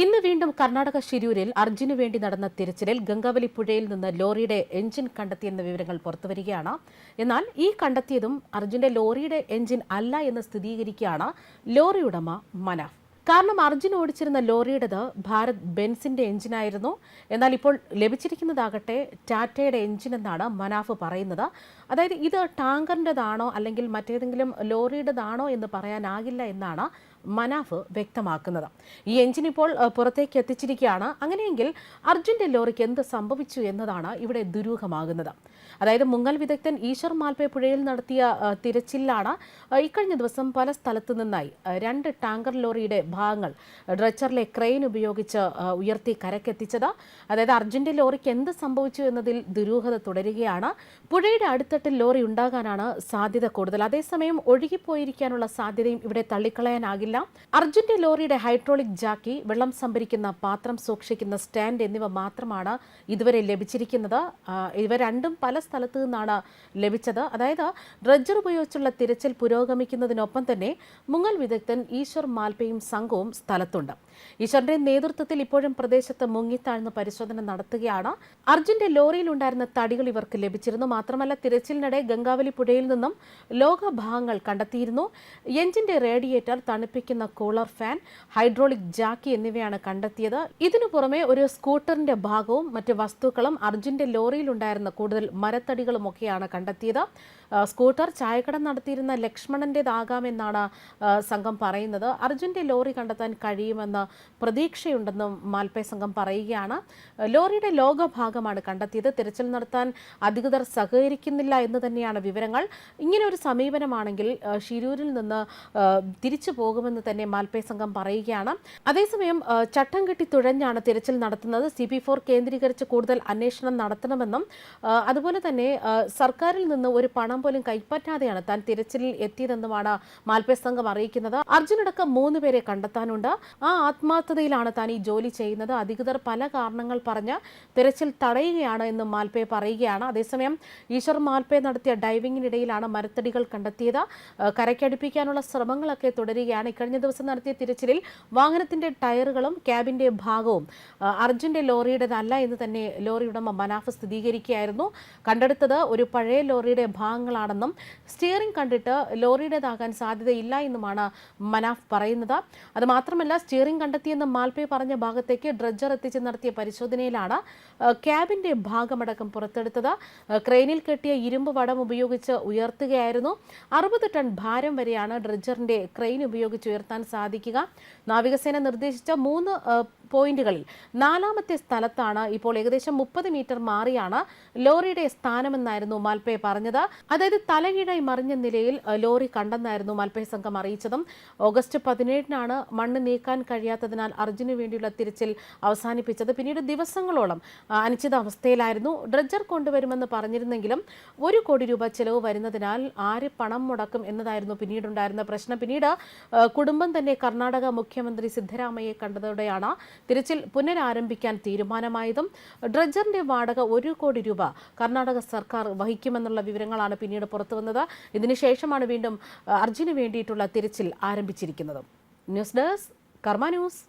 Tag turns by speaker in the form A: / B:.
A: ഇന്ന് വീണ്ടും കർണാടക ഷിരൂരിൽ അർജുന് വേണ്ടി നടന്ന തിരച്ചിലിൽ ഗംഗാവലി പുഴയിൽ നിന്ന് ലോറിയുടെ എഞ്ചിൻ കണ്ടെത്തിയെന്ന വിവരങ്ങൾ പുറത്തുവരികയാണ്. എന്നാൽ ഈ കണ്ടെത്തിയതും അർജുന്റെ ലോറിയുടെ എഞ്ചിൻ അല്ല എന്ന് സ്ഥിരീകരിക്കുകയാണ് ലോറി ഉടമ മനാഫ് കാരണം അർജുൻ ഓടിച്ചിരുന്ന ലോറിയുടേത് ഭാരത് ബെൻസിന്റെ എഞ്ചിനായിരുന്നു. എന്നാൽ ഇപ്പോൾ ലഭിച്ചിരിക്കുന്നതാകട്ടെ ടാറ്റയുടെ എഞ്ചിൻ എന്നാണ് മനാഫ് പറയുന്നത്. അതായത് ഇത് ടാങ്കറിന്റെതാണോ അല്ലെങ്കിൽ മറ്റേതെങ്കിലും ലോറിയുടേതാണോ എന്ന് പറയാനാകില്ല എന്നാണ് മനാഫ് വ്യക്തമാക്കുന്നത്. ഈ എഞ്ചിൻ ഇപ്പോൾ പുറത്തേക്ക് എത്തിച്ചിരിക്കുകയാണ്. അങ്ങനെയെങ്കിൽ അർജുന്റെ ലോറിക്ക് എന്ത് സംഭവിച്ചു എന്നതാണ് ഇവിടെ ദുരൂഹമാകുന്നത്. അതായത് മുങ്ങൽ വിദഗ്ധൻ ഈശ്വർ മാൽപ്പെ പുഴയിൽ നടത്തിയ തിരച്ചിലാണ് ഇക്കഴിഞ്ഞ ദിവസം പല സ്ഥലത്തു നിന്നായി രണ്ട് ടാങ്കർ ലോറിയുടെ ഭാഗങ്ങൾ ഡ്രച്ചറിലെ ക്രെയിൻ ഉപയോഗിച്ച് ഉയർത്തി കരക്കെത്തിച്ചത്. അതായത് അർജുന്റെ ലോറിക്ക് എന്ത് സംഭവിച്ചു എന്നതിൽ ദുരൂഹത തുടരുകയാണ്. പുഴയുടെ അടുത്തട്ടിൽ ലോറി ഉണ്ടാകാനാണ് സാധ്യത കൂടുതൽ. അതേസമയം ഒഴുകിപ്പോയിരിക്കാനുള്ള സാധ്യതയും ഇവിടെ തള്ളിക്കളയാനാകില്ല. അർജുന്റെ ലോറിയുടെ ഹൈഡ്രോളിക് ജാക്കി വെള്ളം സംഭരിക്കുന്ന പാത്രം സൂക്ഷിക്കുന്ന സ്റ്റാൻഡ് എന്നിവ മാത്രമാണ് ഇതുവരെ ലഭിച്ചിരിക്കുന്നത്. ഇവ രണ്ടും പല സ്ഥലത്തു നിന്നാണ് ലഭിച്ചത്. അതായത് ഡ്രഡ്ജർ ഉപയോഗിച്ചുള്ള തിരച്ചിൽ പുരോഗമിക്കുന്നതിനൊപ്പം തന്നെ മുങ്ങൽ വിദഗ്ധൻ ഈശ്വർ മാൽപയും സംഘവും സ്ഥലത്തുണ്ട്. ഈശ്വറിന്റെ നേതൃത്വത്തിൽ ഇപ്പോഴും പ്രദേശത്ത് മുങ്ങിത്താഴ്ന്ന് പരിശോധന നടത്തുകയാണ്. അർജുന്റെ ലോറിയിലുണ്ടായിരുന്ന തടികൾ ഇവർക്ക് ലഭിച്ചിരുന്നു. മാത്രമല്ല തിരച്ചിലിനിടെ ഗംഗാവലി പുഴയിൽ നിന്നും ലോകഭാഗങ്ങൾ കണ്ടെത്തിയിരുന്നു. എഞ്ചിന്റെ റേഡിയേറ്റർ തണുപ്പിക്കുന്ന കൂളർ ഫാൻ ഹൈഡ്രോളിക് ജാക്കി എന്നിവയാണ് കണ്ടെത്തിയത്. ഇതിനു പുറമെ ഒരു സ്കൂട്ടറിന്റെ ഭാഗവും മറ്റ് വസ്തുക്കളും അർജുന്റെ ലോറിയിലുണ്ടായിരുന്ന കൂടുതൽ മരത്തടികളും ഒക്കെയാണ് കണ്ടെത്തിയത്. സ്കൂട്ടർ ചായക്കട നടത്തിയിരുന്ന ലക്ഷ്മണന്റേതാകാമെന്നാണ് എന്നാണ് സംഘം പറയുന്നത്. അർജുന്റെ ലോറി കണ്ടെത്താൻ കഴിയുമെന്ന് പ്രതീക്ഷയുണ്ടെന്നും മാൽപ്പേ സംഘം പറയുകയാണ്. ലോറിയുടെ ലോകഭാഗമാണ് കണ്ടെത്തിയത്. തിരച്ചിൽ നടത്താൻ അധികൃതർ സഹകരിക്കുന്നില്ല എന്ന് തന്നെയാണ് വിവരങ്ങൾ. ഇങ്ങനെ ഒരു സമീപനമാണെങ്കിൽ ഷിരൂരിൽ നിന്ന് തിരിച്ചു പോകുമെന്ന് തന്നെ മാൽപേ സംഘം പറയുകയാണ്. അതേസമയം ചട്ടം കെട്ടി തുഴഞ്ഞാണ് തിരച്ചിൽ നടത്തുന്നത്. സി പി ഫോർ കേന്ദ്രീകരിച്ച് കൂടുതൽ അന്വേഷണം നടത്തണമെന്നും അതുപോലെ തന്നെ സർക്കാരിൽ നിന്ന് ഒരു പണം പോലും കൈപ്പറ്റാതെയാണ് താൻ തിരച്ചിലിൽ എത്തിയതെന്നുമാണ് മാൽപേ സംഘം അറിയിക്കുന്നത്. അർജുനടക്കം മൂന്ന് പേരെ കണ്ടെത്താനുണ്ട്. ആ ആത്മാർത്ഥതയിലാണ് താൻ ഈ ജോലി ചെയ്യുന്നത്. അധികൃതർ പല കാരണങ്ങൾ പറഞ്ഞ് തിരച്ചിൽ തടയുകയാണ് എന്ന് മാൽപേ പറയുകയാണ്. അതേസമയം ഈശ്വർ മാൽപേ നടത്തിയ ഡൈവിംഗിനിടയിലാണ് മരത്തടികൾ കണ്ടെത്തിയത്. കരയ്ക്കടുപ്പിക്കാനുള്ള ശ്രമങ്ങളൊക്കെ തുടരുകയാണ്. ഇക്കഴിഞ്ഞ ദിവസം നടത്തിയ തിരച്ചിലിൽ വാഹനത്തിന്റെ ടയറുകളും ക്യാബിന്റെ ഭാഗവും അർജുന്റെ ലോറിയുടേതല്ല എന്ന് തന്നെ ലോറി ഉടമ മനാഫ് സ്ഥിരീകരിക്കുകയായിരുന്നു. കണ്ടെടുത്തത് ഒരു പഴയ ലോറിയുടെ ഭാഗങ്ങളാണെന്നും സ്റ്റിയറിംഗ് കണ്ടിട്ട് ലോറിയുടേതാകാൻ സാധ്യതയില്ല എന്നുമാണ് മനാഫ് പറയുന്നത്. അത് മാത്രമല്ല സ്റ്റിയറിംഗ് കണ്ടെത്തിയെന്ന് മാൽപേ പറഞ്ഞ ഭാഗത്തേക്ക് ഡ്രഡ്ജർ എത്തിച്ച് നടത്തിയ പരിശോധനയിലാണ് ക്യാബിന്റെ ഭാഗമടക്കം പുറത്തെടുത്തത്. ക്രെയിനിൽ കെട്ടിയ ഇരുമ്പ് വടം ഉപയോഗിച്ച് ഉയർത്തുകയായിരുന്നു. അറുപത് ടൺ ഭാരം വരെയാണ് ഡ്രഡ്ജറിന്റെ ക്രെയിൻ ഉപയോഗിച്ച് ഉയർത്താൻ സാധിക്കുക. നാവികസേന നിർദ്ദേശിച്ച മൂന്ന് പോയിന്റുകളിൽ. നാലാമത്തെ സ്ഥലത്താണ് ഇപ്പോൾ ഏകദേശം മുപ്പത് മീറ്റർ മാറിയാണ് ലോറിയുടെ സ്ഥാനമെന്നായിരുന്നു മാൽപ്പേ പറഞ്ഞത്. അതായത് തലകീഴായി മറിഞ്ഞ നിലയിൽ ലോറി കണ്ടെന്നായിരുന്നു മാൽപ്പേ സംഘം അറിയിച്ചതും. ഓഗസ്റ്റ് പതിനേഴിനാണ് മണ്ണ് നീക്കാൻ കഴിയാത്തതിനാൽ അർജുന് വേണ്ടിയുള്ള തിരച്ചിൽ അവസാനിപ്പിച്ചത്. പിന്നീട് ദിവസങ്ങളോളം അനിശ്ചിതാവസ്ഥയിലായിരുന്നു. ഡ്രഡ്ജർ കൊണ്ടുവരുമെന്ന് പറഞ്ഞിരുന്നെങ്കിലും ഒരു കോടി രൂപ ചെലവ് വരുന്നതിനാൽ ആര് പണം മുടക്കും എന്നതായിരുന്നു പിന്നീടുണ്ടായിരുന്ന പ്രശ്നം. പിന്നീട് കുടുംബം തന്നെ കർണാടക മുഖ്യമന്ത്രി സിദ്ധരാമയ്യെ കണ്ടതോടെയാണ് തിരച്ചിൽ പുനരാരംഭിക്കാൻ തീരുമാനമായതും ഡ്രഡ്ജറിന്റെ വാടക ഒരു കോടി രൂപ കർണാടക സർക്കാർ വഹിക്കുമെന്നുള്ള വിവരങ്ങളാണ് പിന്നീട് പുറത്തുവന്നത്. ഇതിനുശേഷമാണ് വീണ്ടും അർജുന് വേണ്ടിയിട്ടുള്ള തിരച്ചിൽ ആരംഭിച്ചിരിക്കുന്നത്. News desk Karma news.